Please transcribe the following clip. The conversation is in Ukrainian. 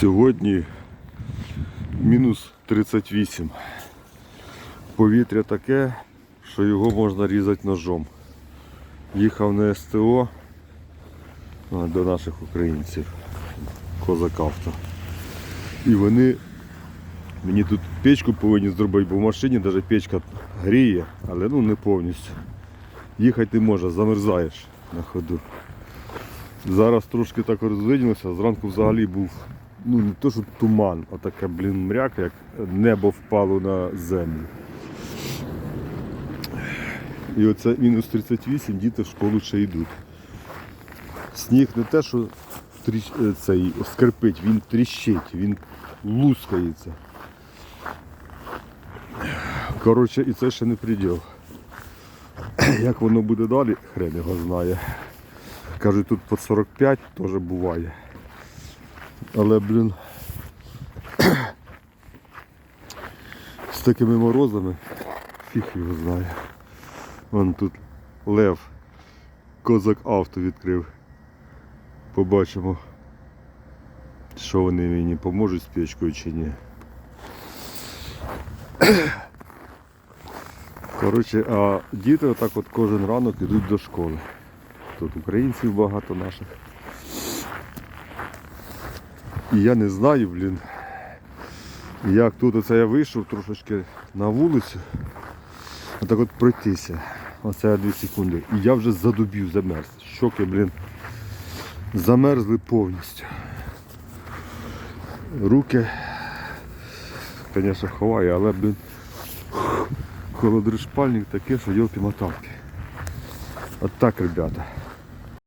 Сьогодні мінус 38. Повітря таке, що його можна різати ножом. Їхав на СТО до наших українців, козак авто. І вони мені тут печку повинні зробити, бо в машині навіть печка гріє, але ну не повністю. Їхати не може, замерзаєш на ходу. Зараз трошки так розвиділося, зранку взагалі був ну не то, що туман, а таке, блін, мряка, як небо впало на землю. І оце мінус 38, діти в школу ще йдуть. Сніг не те, що тріщ... е, цей, скрипить, він тріщить, він лускається. Коротше, і це ще не приділ. Як воно буде далі, хрен його знає. Кажуть, тут по 45 теж буває. Але, блін, з такими морозами фіг його знає. Вон тут лев, козак авто відкрив. Побачимо, що вони мені поможуть з печкою чи ні. Коротше, а діти отак от кожен ранок йдуть до школи. Тут українців багато наших. І я не знаю, блін, як тут оце я вийшов трошечки на вулицю. Отак от пройтися. Оце 2 секунди. І я вже задубів, замерз. Щоки, блін, замерзли повністю. Руки, звісно, ховаю, але, блін, холодришпальник таке, що йолки моталки От так, ребята.